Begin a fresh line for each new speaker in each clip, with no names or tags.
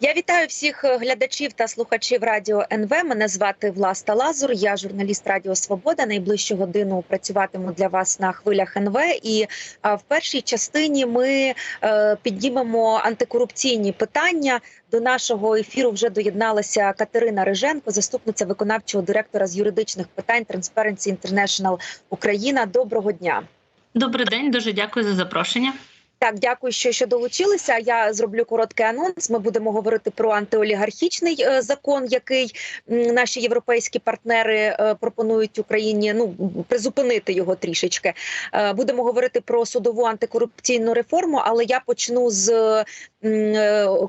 Я вітаю всіх е, глядачів та слухачів радіо НВ. Мене звати Власта Лазур. Я журналіст Радіо Свобода. Найближчу годину працюватиму для вас на хвилях НВ. І в першій частині ми е, піднімемо антикорупційні питання. До нашого ефіру вже доєдналася Катерина Риженко, заступниця виконавчого директора з юридичних питань Transparency International Україна. Доброго дня.
Добрий день, дуже дякую за запрошення.
Так, дякую, що, що долучилися. Я зроблю короткий анонс. Ми будемо говорити про антиолігархічний е, закон, який наші європейські партнери е, пропонують Україні ну призупинити його трішечки. Е, будемо говорити про судову антикорупційну реформу, але я почну з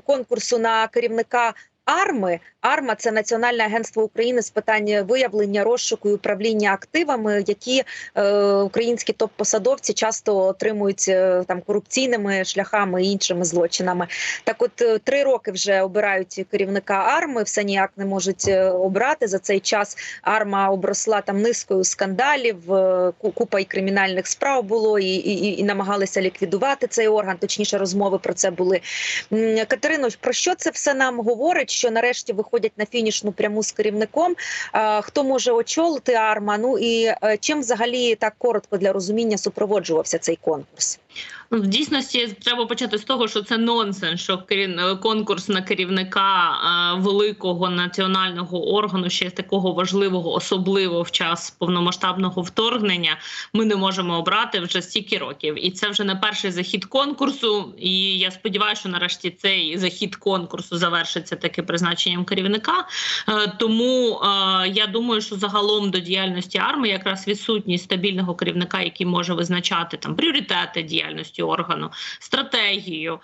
конкурсу на керівника. Арми Арма це Національне агентство України з питань виявлення розшуку і управління активами, які е, українські топ-посадовці часто отримують е, там корупційними шляхами і іншими злочинами. Так, от е, три роки вже обирають керівника арми, все ніяк не можуть е, обрати за цей час. Арма обросла там низкою скандалів, е, купа і кримінальних справ було, і, і, і намагалися ліквідувати цей орган. Точніше, розмови про це були. Катерино, про що це все нам говорить? Що нарешті виходять на фінішну пряму з керівником? Хто може очолити арма? Ну і е, чим взагалі так коротко для розуміння супроводжувався цей конкурс?
В дійсності треба почати з того, що це нонсенс, що конкурс на керівника е, великого національного органу, ще такого важливого, особливо в час повномасштабного вторгнення, ми не можемо обрати вже стільки років. І це вже не перший захід конкурсу. І я сподіваюся, що нарешті цей захід конкурсу завершиться таки призначенням керівника. Е, Тому е, я думаю, що загалом до діяльності арми якраз відсутність стабільного керівника, який може визначати там пріоритети діяльності органу, стратегію, е,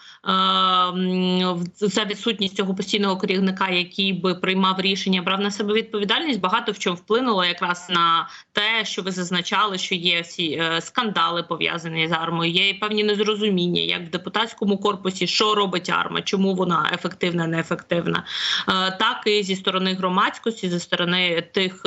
за відсутність цього постійного керівника, який би приймав рішення, брав на себе відповідальність, багато в чому вплинуло якраз на те, що ви зазначали, що є всі е, скандали пов'язані з армою, є і певні незрозуміння, як в депутатському корпусі, що робить арма, чому вона ефективна, неефективна, Е, так і зі сторони громадськості, зі сторони тих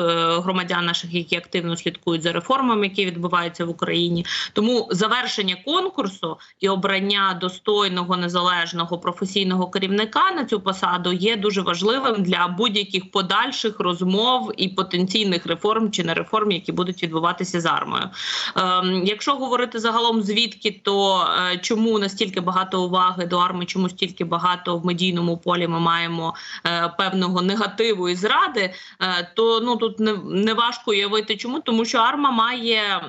громадян наших, які активно слідкують за реформами, які відбуваються в Україні. Тому завершення конкурсу і обрання достойного незалежного професійного керівника на цю посаду є дуже важливим для будь-яких подальших розмов і потенційних реформ чи не реформ, які будуть відбуватися з армою. Ем, якщо говорити загалом звідки, то е, чому настільки багато уваги до арми, чому стільки багато в медійному полі ми маємо е, певного негативу і зради, е, то ну тут не, не важко уявити, чому тому, що арма має.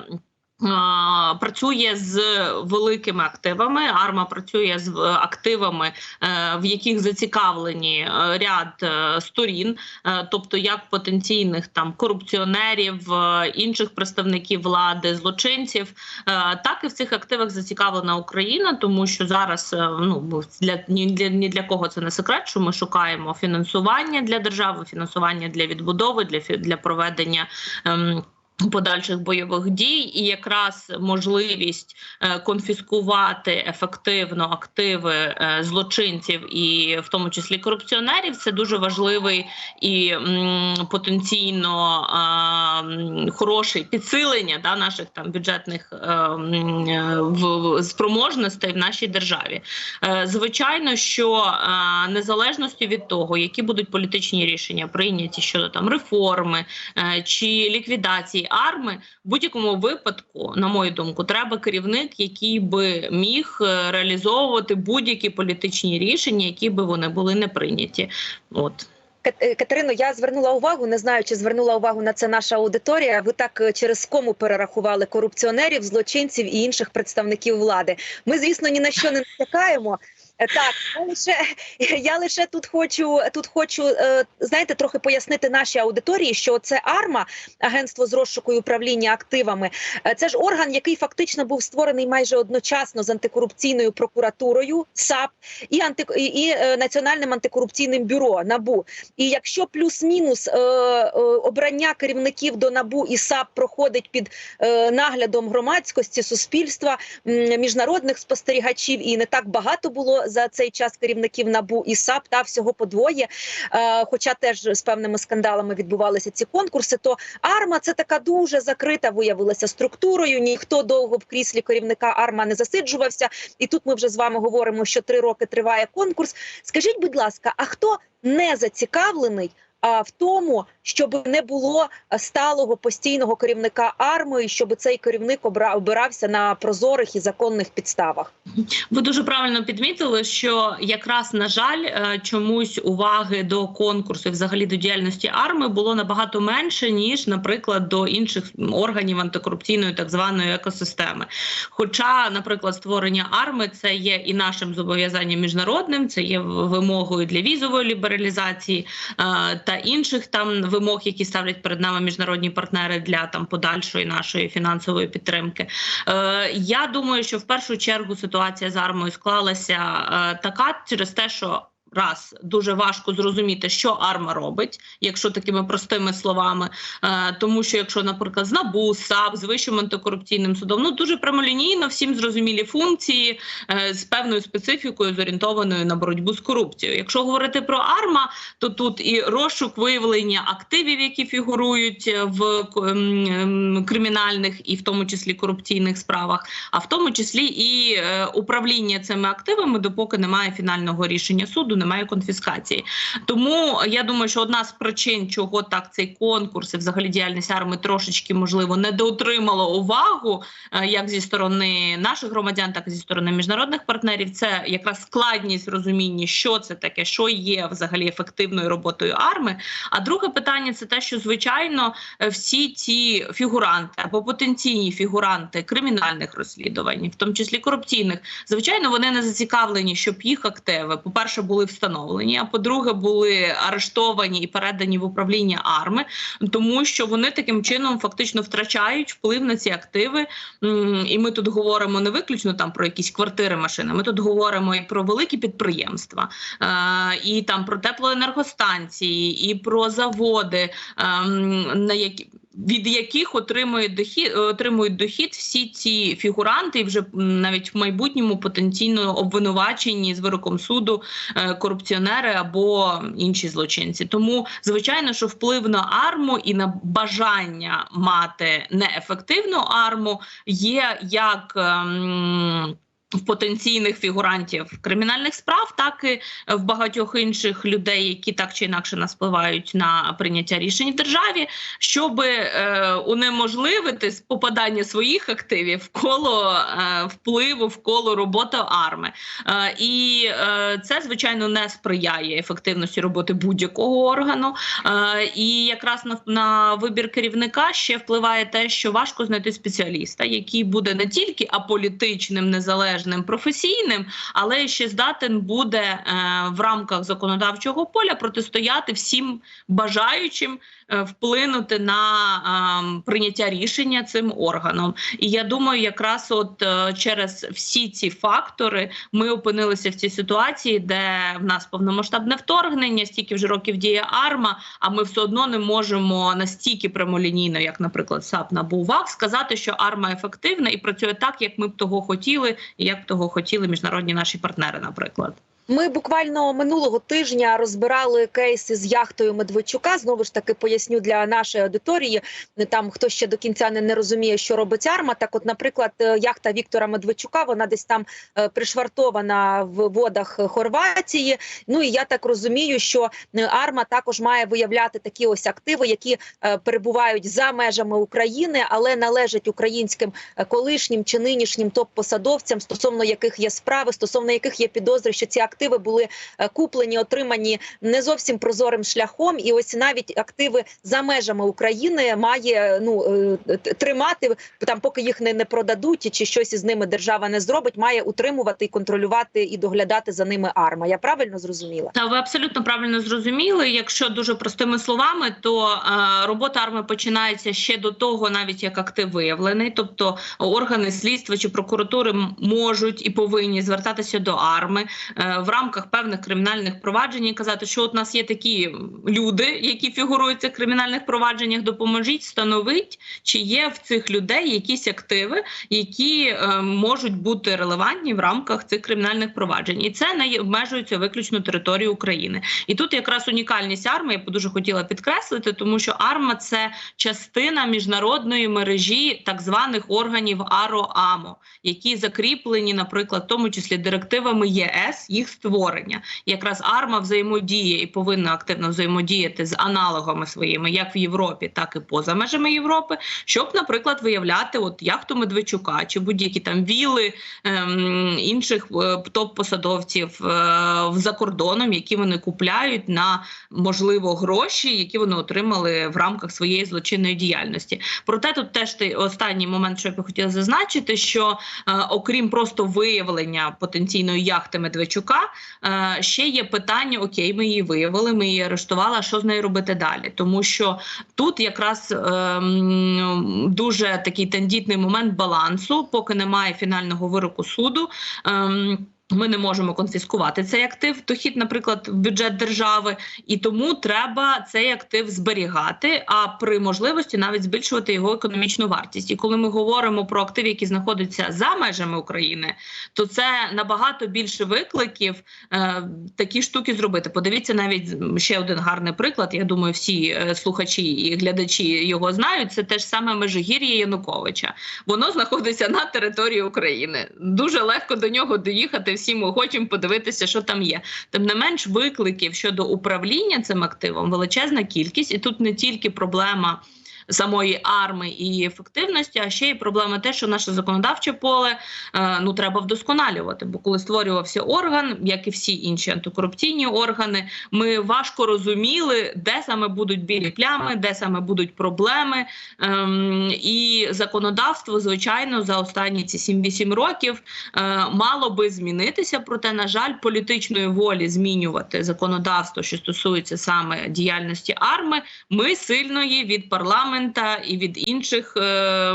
Працює з великими активами. Арма працює з активами, е, в яких зацікавлені е, ряд е, сторін, тобто як потенційних там корупціонерів, інших представників влади, злочинців, так і в цих активах зацікавлена Україна, тому що зараз ну для ні для ні для кого це не секрет, що ми шукаємо фінансування для держави, фінансування для відбудови, для для проведення. ем, Подальших бойових дій і якраз можливість е, конфіскувати ефективно активи е, злочинців і в тому числі корупціонерів це дуже важливий і потенційно хороший підсилення да, наших там бюджетних е, спроможностей в нашій державі. Звичайно, що незалежності від того, які будуть політичні рішення прийняті щодо там реформи чи ліквідації арми, в будь-якому випадку, на мою думку, треба керівник, який би міг е, реалізовувати будь-які політичні рішення, які би вони були не прийняті. От.
Е, Катерино, я звернула увагу, не знаю, чи звернула увагу на це наша аудиторія. Ви так е, через кому перерахували корупціонерів, злочинців і інших представників влади. Ми, звісно, ні на що не натякаємо. Е, Так, я лише я лише тут хочу тут хочу е, знаєте, трохи пояснити нашій аудиторії, що це АРМА, агентство з розшуку і управління активами. е, Це ж орган, який фактично був створений майже одночасно з антикорупційною прокуратурою САП і анти і, національним антикорупційним бюро НАБУ. І якщо плюс-мінус е, обрання керівників до НАБУ і САП проходить під е, наглядом громадськості, суспільства, міжнародних спостерігачів, і не так багато було за цей час керівників набу і САП та всього подвоє. Е, хоча теж з певними скандалами відбувалися ці конкурси. То арма це така дуже закрита виявилася структурою. Ніхто довго в кріслі керівника арма не засиджувався. І тут ми вже з вами говоримо, що три роки триває конкурс. Скажіть, будь ласка, а хто не зацікавлений? В тому, щоб не було е, сталого постійного керівника армії, щоб цей керівник обирався на прозорих і законних підставах.
Ви дуже правильно підмітили, що якраз на жаль, е, чомусь уваги до конкурсу, взагалі до діяльності арми було набагато менше ніж, наприклад, до інших органів антикорупційної так званої екосистеми. Хоча, наприклад, створення арми це є і нашим зобов'язанням міжнародним, це є вимогою для візової лібералізації е, та інших там вимог, які ставлять перед нами міжнародні партнери для там подальшої нашої фінансової підтримки. Е, я думаю, що в першу чергу ситуація з армою склалася е, така через те, що. Раз дуже важко зрозуміти, що арма робить, якщо такими простими словами. Е, тому що, якщо, наприклад, з НАБУ, САП, з вищим антикорупційним судом, ну дуже прямолінійно, всім зрозумілі функції е, з певною специфікою, зорієнтованою на боротьбу з корупцією. Якщо говорити про арма, то тут і розшук виявлення активів, які фігурують в ем, ем, кримінальних і в тому числі корупційних справах, а в тому числі і е, управління цими активами, допоки немає фінального рішення суду, немає конфіскації. Тому я думаю, що одна з причин, чого так цей конкурс і взагалі діяльність арми трошечки можливо недоотримала увагу, е, як зі сторони наших громадян, так і зі сторони міжнародних партнерів, це якраз складність в розумінні, що це таке, що є взагалі ефективною роботою арми. А друге питання це те, що звичайно е, всі ці фігуранти або потенційні фігуранти кримінальних розслідувань, в тому числі корупційних, звичайно, вони не зацікавлені, щоб їх активи, по перше, були встановлені, а по-друге, були арештовані і передані в управління арми, тому що вони таким чином фактично втрачають вплив на ці активи. І ми тут говоримо не виключно там про якісь квартири, машини. Ми тут говоримо і про великі підприємства, е, і там про теплоенергостанції, і про заводи, ем, на які. Від яких отримують дохід отримують дохід всі ці фігуранти, і вже навіть в майбутньому потенційно обвинувачені з вироком суду е, корупціонери або інші злочинці. Тому звичайно, що вплив на арму і на бажання мати неефективну арму є як. ем, в потенційних фігурантів кримінальних справ, так і в багатьох інших людей, які так чи інакше нас впливають на прийняття рішень в державі, щоб е, унеможливити попадання своїх активів в коло е, впливу, в коло роботи арми. Е, і е, це звичайно не сприяє ефективності роботи будь-якого органу. Е, і якраз на, на вибір керівника ще впливає те, що важко знайти спеціаліста, який буде не тільки аполітичним, незалежним, професійним, але ще здатен буде е, в рамках законодавчого поля протистояти всім бажаючим вплинути на е, прийняття рішення цим органом. І я думаю, якраз от е, через всі ці фактори ми опинилися в цій ситуації, де в нас повномасштабне вторгнення, стільки вже років діє арма, а ми все одно не можемо настільки прямолінійно, як, наприклад, САП НАБУ ВАК, сказати, що арма ефективна і працює так, як ми б того хотіли, і як б того хотіли міжнародні наші партнери, наприклад.
Ми буквально минулого тижня розбирали кейси з яхтою Медведчука. Знову ж таки поясню для нашої аудиторії. Там хто ще до кінця не, не розуміє, що робить арма. Так, от, наприклад, е, яхта Віктора Медведчука, вона десь там е, пришвартована в водах Хорватії. Ну і я так розумію, що е, арма також має виявляти такі ось активи, які перебувають за межами України, але належать українським колишнім чи нинішнім топ-посадовцям, стосовно яких є справи, стосовно яких є підозри, що ці були е, куплені, отримані не зовсім прозорим шляхом, і ось навіть активи за межами України має ну е, тримати там, поки їх не, не продадуть, чи щось із ними держава не зробить, має утримувати контролювати і доглядати за ними арма. Я правильно зрозуміла?
Та ви абсолютно правильно зрозуміли. Якщо дуже простими словами, то е, робота арми починається ще до того, навіть як актив виявлений. Тобто органи слідства чи прокуратури можуть і повинні звертатися до арми, е, в рамках певних кримінальних проваджень і казати, що от у нас є такі люди, які фігурують в кримінальних провадженнях. Допоможіть, встановіть, чи є в цих людей якісь активи, які е, можуть бути релевантні в рамках цих кримінальних проваджень, і це не обмежується виключно територією України. І тут якраз унікальність АРМА, я б дуже хотіла підкреслити, тому що АРМА це частина міжнародної мережі так званих органів АРО-АМО, які закріплені, наприклад, в тому числі директивами ЄС, їх створення. Якраз АРМА взаємодіє і повинна активно взаємодіяти з аналогами своїми, як в Європі, так і поза межами Європи, щоб, наприклад, виявляти от яхту Медведчука чи будь-які там віли ем, інших е, топ-посадовців е, за кордоном, які вони купляють на можливо гроші, які вони отримали в рамках своєї злочинної діяльності. Проте тут теж ти останній момент, що я би хотіла зазначити, що е, окрім просто виявлення потенційної яхти Медведчука, е, ще є питання: окей, ми її виявили, ми її арештували. а Що з нею робити далі? Тому що тут якраз ем, дуже такий тендітний момент балансу, поки немає фінального вироку суду. Ем, ми не можемо конфіскувати цей актив, дохід, наприклад, в бюджет держави, і тому треба цей актив зберігати, а при можливості навіть збільшувати його економічну вартість. І коли ми говоримо про активи, які знаходяться за межами України, то це набагато більше викликів е, такі штуки зробити. Подивіться навіть ще один гарний приклад. Я думаю, всі е, слухачі і глядачі його знають. Це те ж саме Межигір'я Януковича. Воно знаходиться на території України. Дуже легко до нього доїхати. Всі ми хочемо подивитися, що там є. Тим не менш, викликів щодо управління цим активом величезна кількість, і тут не тільки проблема. Самої арми і ефективності, а ще й проблема те, що наше законодавче поле е, ну треба вдосконалювати. Бо коли створювався орган, як і всі інші антикорупційні органи, ми важко розуміли, де саме будуть білі плями, де саме будуть проблеми. Ем, і законодавство, звичайно, за останні ці 7-8 років е, мало би змінитися. Проте, на жаль, політичної волі змінювати законодавство, що стосується саме діяльності арми, ми сильної від парламенту і від інших е,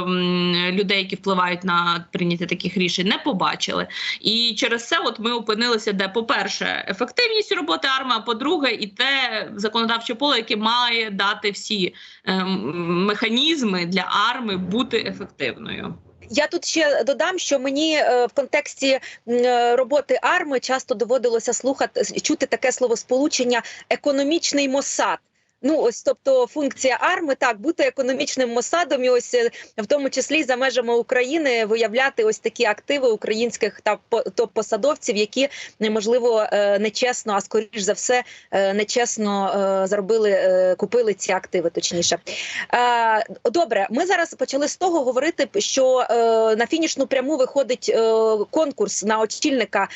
людей, які впливають на прийняття таких рішень, не побачили. І через це, от ми опинилися, де, по-перше, ефективність роботи арми, а по-друге, і те законодавче поле, яке має дати всі е, механізми для арми бути ефективною.
Я тут ще додам, що мені е, в контексті роботи арми часто доводилося слухати чути таке словосполучення економічний мосад. Ну, ось, тобто, функція арми так бути економічним мосадом, і ось е, в тому числі за межами України виявляти ось такі активи українських та по- топ-посадовців, які неможливо е, нечесно, а скоріш за все, е, нечесно заробили, купили ці активи. Точніше, добре, ми зараз почали з того говорити, що на фінішну пряму виходить конкурс на очільника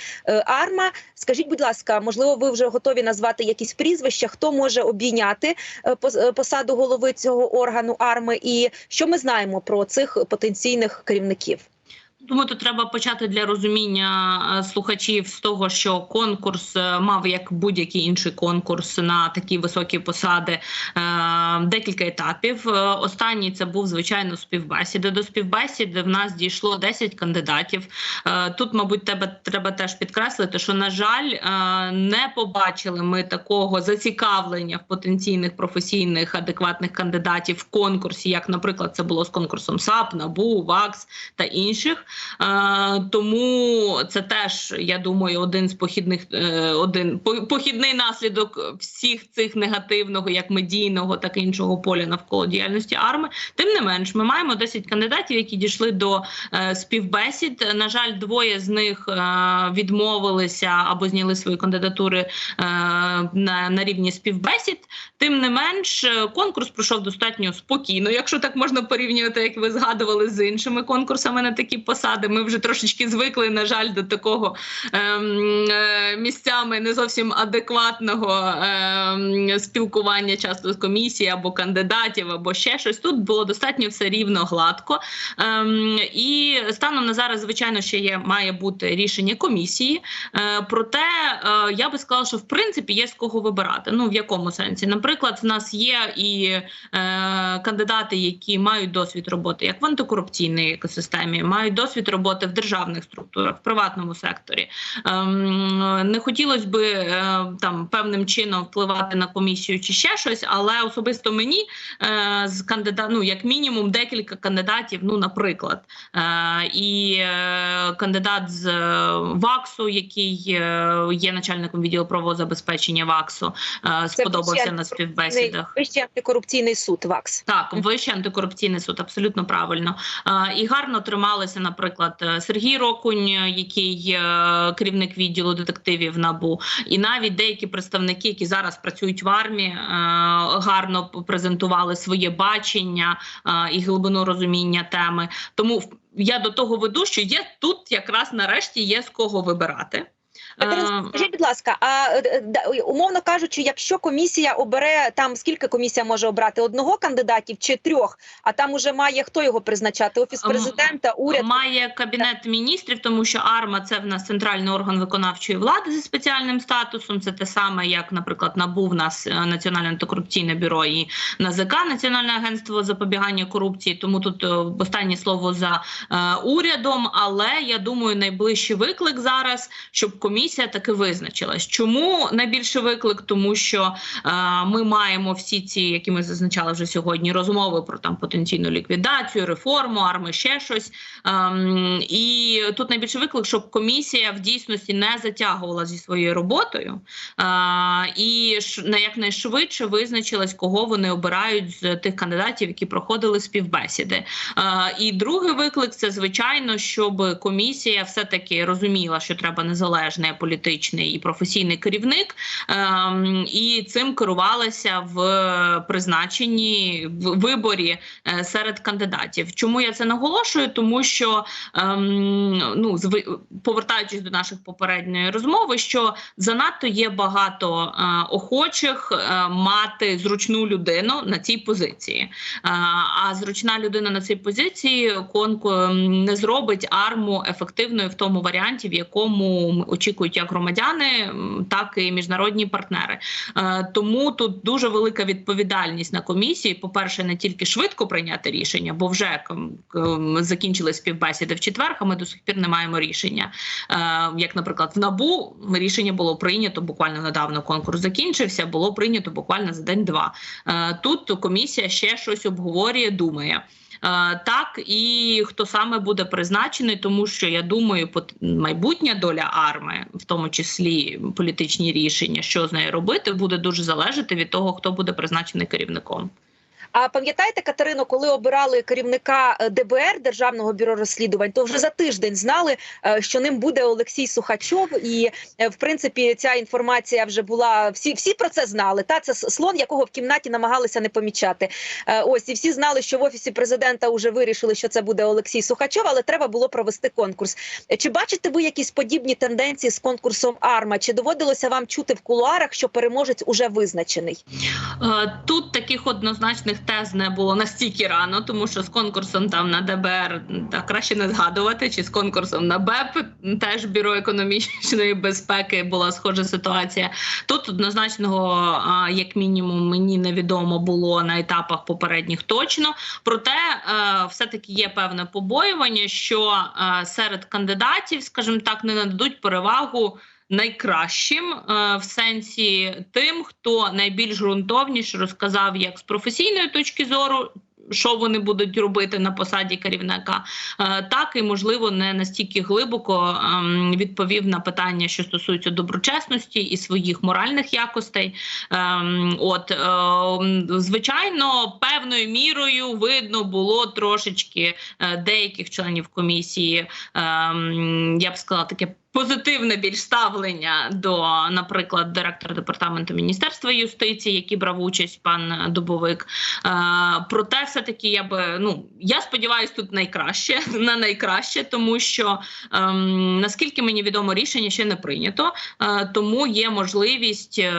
АРМА. Скажіть, будь ласка, можливо, ви вже готові назвати якісь прізвища, хто може обійняти е, е, посаду голови цього органу АРМи, і що ми знаємо про цих потенційних керівників?
Думаю, тут треба почати для розуміння е, слухачів з того, що конкурс е, мав як будь-який інший конкурс на такі високі посади е, декілька етапів. Останній це був звичайно співбесіди. До співбесіди в нас дійшло 10 кандидатів. Тут, мабуть, тебе треба теж підкреслити, що на жаль, не побачили ми такого зацікавлення в потенційних професійних адекватних кандидатів в конкурсі, як, наприклад, це було з конкурсом САП, НАБУ, ВАКС та інших. Тому це теж, я думаю, один з похідних е, один похідний наслідок всіх цих негативного, як медійного, так і іншого поля навколо діяльності арми. Тим не менш, ми маємо 10 кандидатів, які дійшли до е, співбесід. На жаль, двоє з них е, відмовилися або зняли свої кандидатури на, на рівні співбесід. Тим не менш, конкурс пройшов достатньо спокійно, якщо так можна порівнювати, як ви згадували з іншими конкурсами на такі посади. Ми вже трошечки звикли, на жаль, до такого ем, е, місцями не зовсім адекватного ем, спілкування часто з комісії або кандидатів, або ще щось. Тут було достатньо все рівно гладко. Ем, і станом на зараз, звичайно, ще є має бути рішення комісії. Е, проте е, я би сказала, що в принципі є з кого вибирати. Ну в якому сенсі? Наприклад, в нас є і е, кандидати, які мають досвід роботи як в антикорупційній екосистемі, мають досвід досвід роботи в державних структурах, в приватному секторі. Ем, Не хотілося би е, там певним чином впливати на комісію чи ще щось, але особисто мені е, з кандидат, ну як мінімум, декілька кандидатів. Ну, наприклад, Е, і кандидат з ВАКСу, який є начальником відділу правового забезпечення ВАКСу, сподобався
Вищий
на співбесідах.
Вищий антикорупційний суд ВАКС.
Так, Вищий антикорупційний суд, абсолютно правильно. І гарно трималися, наприклад, е, Сергій Рокунь, е, який е, керівник відділу детективів НАБУ, і навіть деякі представники, які зараз працюють в армії, гарно презентували своє бачення і глибину розуміння теми. Тому я до того веду, що є тут якраз нарешті є з кого вибирати.
Катерина,
Е,
скажіть, будь ласка, а е, умовно кажучи, якщо комісія обере там скільки комісія може обрати одного кандидатів чи трьох, а там уже має хто його призначати? Офіс
Ем,
президента, уряд
Має кабінет міністрів, тому що АРМА це в нас центральний орган виконавчої влади зі спеціальним статусом. Це те саме, як, наприклад, НАБУ в нас е, Національне антикорупційне бюро і НАЗК, Національне агентство запобігання корупції. Тому тут е, останнє слово за е, урядом. Але я думаю, найближчий виклик зараз, щоб комісія таки визначилась. Чому найбільший виклик? Тому що е, ми маємо всі ці, які ми зазначали вже сьогодні, розмови про там потенційну ліквідацію, реформу, арми, ще щось. Ем, і тут найбільший виклик, щоб комісія в дійсності не затягувала зі своєю роботою е, і на якнайшвидше визначилась, кого вони обирають з тих кандидатів, які проходили співбесіди. Е, і другий виклик це звичайно, щоб комісія все таки розуміла, що треба незалежний політичний і професійний керівник, ем, і цим керувалася в призначенні в виборі е, серед кандидатів. Чому я це наголошую? Тому що ем, ну повертаючись до наших попередньої розмови, що занадто є багато е, охочих е, мати зручну людину на цій позиції. А зручна людина на цій позиції конку не зробить арму ефективною в тому варіанті, в якому м, очікують як громадяни, так і міжнародні партнери. Е, Тому тут дуже велика відповідальність на комісії. По перше, не тільки швидко прийняти рішення, бо вже закінчили співбесіди в четвер, а ми до сих пір не маємо рішення. Е, Як, наприклад, в набу рішення було прийнято буквально недавно. Конкурс закінчився, було прийнято буквально за день-два. Е, Тут комісія ще щось обговорює, думає. Е, Так і хто саме буде призначений, тому що я думаю, майбутня доля арми, в тому числі політичні рішення, що з нею робити, буде дуже залежати від того, хто буде призначений керівником.
А пам'ятаєте, Катерино, коли обирали керівника е, ДБР Державного бюро розслідувань, то вже за тиждень знали, е, що ним буде Олексій Сухачов, і е, в принципі ця інформація вже була. Всі всі про це знали. Та це слон, якого в кімнаті намагалися не помічати. Ось і всі знали, що в офісі президента вже вирішили, що це буде Олексій Сухачов, але треба було провести конкурс. Чи бачите ви якісь подібні тенденції з конкурсом Арма? Чи доводилося вам чути в кулуарах, що переможець уже визначений?
Тут таких однозначних тез не було настільки рано, тому що з конкурсом там на ДБР та краще не згадувати, чи з конкурсом на БЕП теж бюро економічної безпеки була схожа ситуація. Тут однозначного, як мінімум, мені невідомо було на етапах попередніх точно. Проте, е, все таки є певне побоювання, що е, серед кандидатів, скажімо так, не нададуть перевагу найкращим е, в сенсі тим, хто найбільш ґрунтовніше розказав як з професійної точки зору. Що вони будуть робити на посаді керівника, Е, так і можливо не настільки глибоко ем, відповів на питання, що стосуються доброчесності і своїх моральних якостей. Ем, От ем, звичайно, певною мірою видно було трошечки е, деяких членів комісії. ем, Я б сказала, таке позитивне більш ставлення до, наприклад, директора департаменту міністерства юстиції, який брав участь пан Дубовик. Е, проте, все таки, я би ну я сподіваюся, тут найкраще на найкраще, тому що ем, наскільки мені відомо, рішення ще не прийнято, е, тому є можливість е,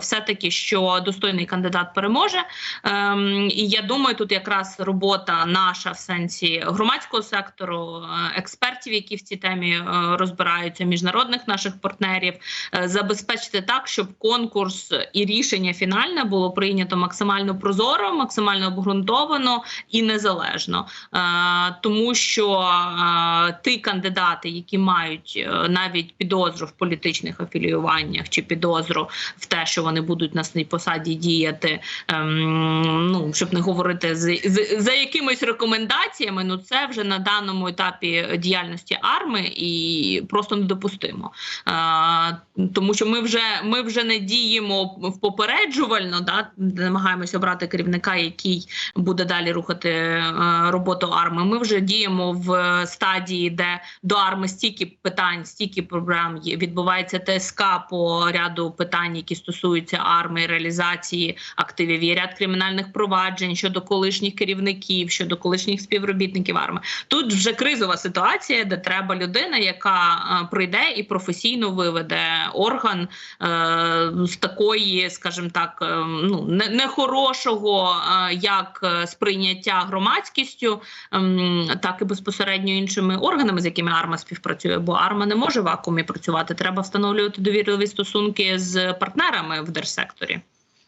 все таки, що достойний кандидат переможе. Ем, і я думаю, тут якраз робота наша в сенсі громадського сектору, е, експертів, які в цій темі е, розбираються, сподіваються, міжнародних наших партнерів, е, забезпечити так, щоб конкурс і рішення фінальне було прийнято максимально прозоро, максимально обґрунтовано і незалежно, Е, тому що е, ті кандидати, які мають навіть підозру в політичних афіліюваннях чи підозру в те, що вони будуть на цій посаді діяти, ем, щоб не говорити з, з за якимись рекомендаціями, ну це вже на даному етапі діяльності арми і просто недопустимо. А, тому що ми вже ми вже не діємо в попереджувально, да намагаємося обрати керівника, який буде далі рухати е, роботу арми. Ми вже діємо в стадії, де до арми стільки питань, стільки проблем є. Відбувається ТСК по ряду питань, які стосуються арми, реалізації активів. Є ряд кримінальних проваджень щодо колишніх керівників, щодо колишніх співробітників арми. Тут вже кризова ситуація, де треба людина, яка е, прийде і професійно виведе орган е, з такої, скажімо так, е, ну не, нехорошого е, як е, сприйняття громадськістю, ем, так і безпосередньо іншими органами, з якими арма співпрацює. Бо арма не може в вакуумі працювати. Треба встановлювати довірливі стосунки з партнерами в держсекторі.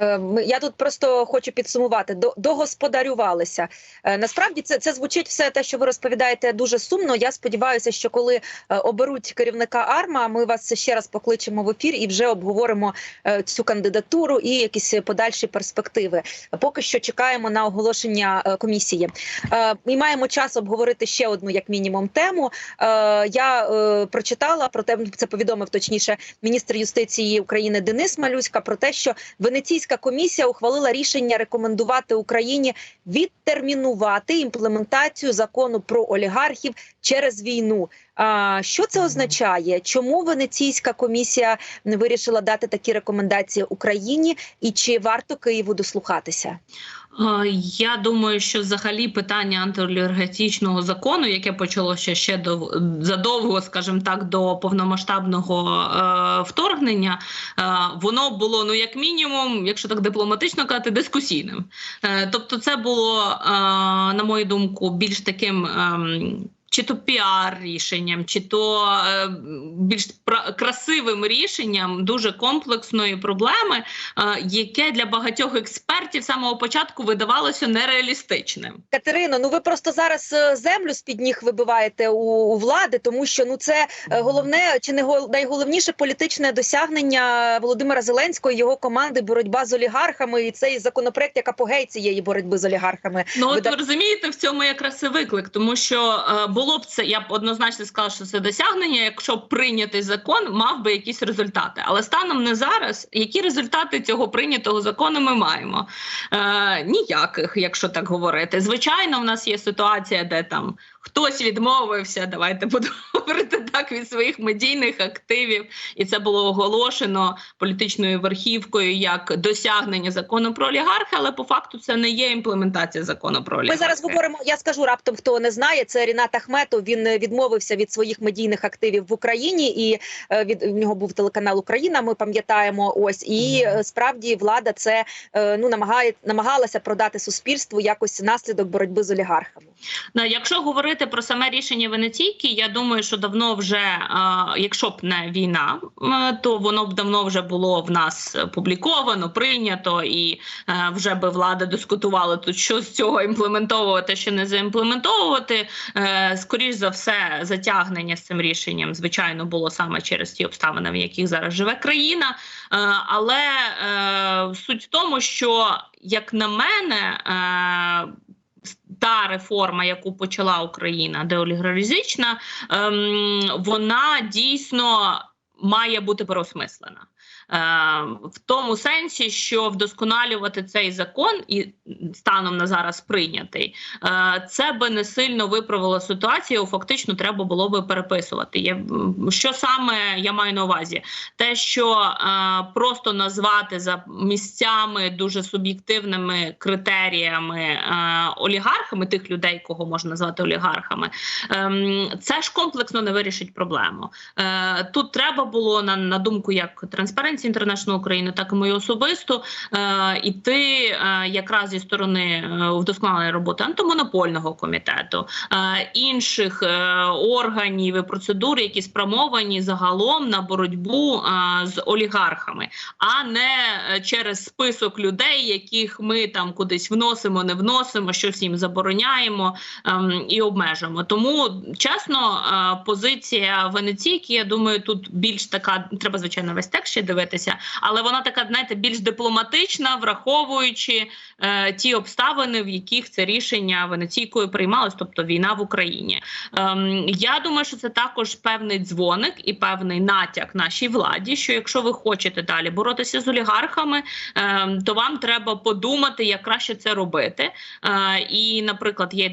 Е, Я тут просто хочу підсумувати. До догосподарювалися. Е, Насправді це це звучить все те, що ви розповідаєте, дуже сумно. Я сподіваюся, що коли е, оберуть керівника АРМА, ми вас ще раз покличемо в ефір і вже обговоримо цю кандидатуру і якісь подальші перспективи. Поки що чекаємо на оголошення комісії. Ми маємо час обговорити ще одну, як мінімум, тему. Я прочитала про те, це повідомив точніше міністр юстиції України Денис Малюська про те, що Венеційська комісія ухвалила рішення рекомендувати Україні відтермінувати імплементацію закону про олігархів через війну. А що це означає? Чому Венеційська комісія вирішила дати такі рекомендації Україні, і чи варто Києву дослухатися?
Е, Я думаю, що взагалі питання антиолігархічного закону, яке почалося ще до задовго, скажімо так, до повномасштабного е, вторгнення, е, воно було ну як мінімум, якщо так дипломатично казати, дискусійним. Е, тобто, це було, е, на мою думку, більш таким. ем, чи то піар рішенням, чи то е, більш красивим рішенням дуже комплексної проблеми, е, яке для багатьох експертів з самого початку видавалося нереалістичним.
Катерино, ну ви просто зараз е, землю з під ніг вибиваєте у, у влади, тому що ну це е, головне чи не гол- найголовніше політичне досягнення Володимира Зеленського і його команди боротьба з олігархами. І цей законопроект як апогей цієї боротьби з олігархами.
Ну от
Вида-
ви розумієте, в цьому якраз і виклик, тому що е, було б це, я б однозначно сказала, що це досягнення. Якщо б прийнятий закон мав би якісь результати. Але станом не зараз, які результати цього прийнятого закону ми маємо? Е, ніяких, якщо так говорити. Звичайно, в нас є ситуація, де там хтось відмовився. Давайте будемо говорити так від своїх медійних активів, і це було оголошено політичною верхівкою як досягнення закону про олігархи, але по факту це не є імплементація закону про
Ми зараз говоримо. Я скажу раптом, хто не знає. Це Рінат Ахметов. Він е, відмовився від своїх медійних активів в Україні, і е, від в нього був телеканал Україна. Ми пам'ятаємо. Ось і е, справді влада це ну намагає намагалася продати суспільству якось наслідок боротьби з олігархами.
Ну, якщо говорити про саме рішення Венеційки, я думаю, що давно вже, е, якщо б не війна, е, то воно б давно вже було в нас публіковано, прийнято, і е, вже би влада дискутувала тут, що з цього імплементовувати, що не заімплементовувати. Е, скоріш за все, затягнення з цим рішенням, звичайно, було саме через ті обставини, в яких зараз живе країна. Але суть в тому, що як на мене. Та реформа, яку почала Україна, деолігархізична, ем, вона дійсно має бути переосмислена. Е, в тому сенсі, що вдосконалювати цей закон і станом на зараз прийнятий, е, це би не сильно виправило ситуацію. Фактично, треба було би переписувати. Що саме я маю на увазі? Те, що е, просто назвати за місцями дуже суб'єктивними критеріями олігархами тих людей, кого можна назвати олігархами, ем, це ж комплексно не вирішить проблему. Тут треба було на, думку як Transparency International України, так і мою особисту е, іти е, якраз зі сторони е, вдосконалення роботи антимонопольного комітету, інших органів і процедур, які спрямовані загалом на боротьбу з олігархами, а не через список людей, яких ми там кудись вносимо, не вносимо, щось їм забороняємо ем, і обмежуємо. Тому чесно, позиція Венеційки, я думаю, тут більш така треба звичайно весь текст ще дивитися, але вона така, знаєте, більш дипломатична, враховуючи е, ті обставини, в яких це рішення Венеційкою приймалось, тобто війна в Україні. Ем, я думаю, що це також певний дзвоник і певний натяк нашій владі. Що якщо ви хочете далі боротися з олігархами, ем, то вам треба подумати, як краще це робити. Е, і, наприклад, є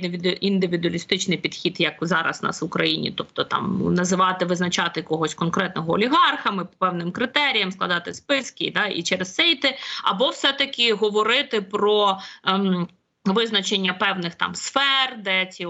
індивідуалістичний підхід, як зараз нас в Україні, тобто там називати, визначати когось конкретного олігархами по певним критеріям, складати списки, да, і через це йти, або все-таки говорити про. Ем, Визначення певних там сфер, де ці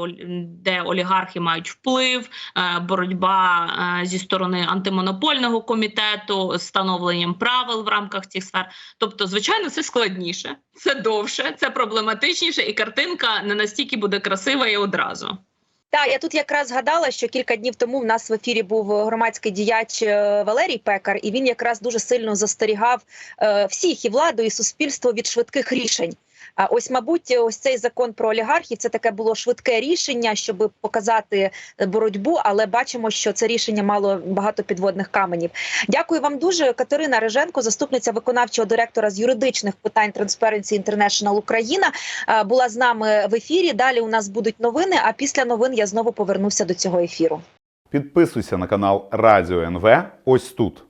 де олігархи мають вплив, е, боротьба е, зі сторони антимонопольного комітету, встановленням правил в рамках цих сфер. Тобто, звичайно, це складніше, це довше, це проблематичніше, і картинка не настільки буде красива і одразу.
Так, я тут якраз згадала, що кілька днів тому в нас в ефірі був громадський діяч е, Валерій Пекар, і він якраз дуже сильно застерігав е, всіх і владу, і суспільство від швидких рішень. Ось, мабуть, ось цей закон про олігархів це таке було швидке рішення, щоб показати е, боротьбу, але бачимо, що це рішення мало багато підводних каменів. Дякую вам дуже, Катерина Риженко, заступниця виконавчого директора з юридичних питань Transparency International Україна, е, була з нами в ефірі. Далі у нас будуть новини. А після новин я знову повернуся до цього ефіру.
Підписуйся на канал Радіо НВ ось тут.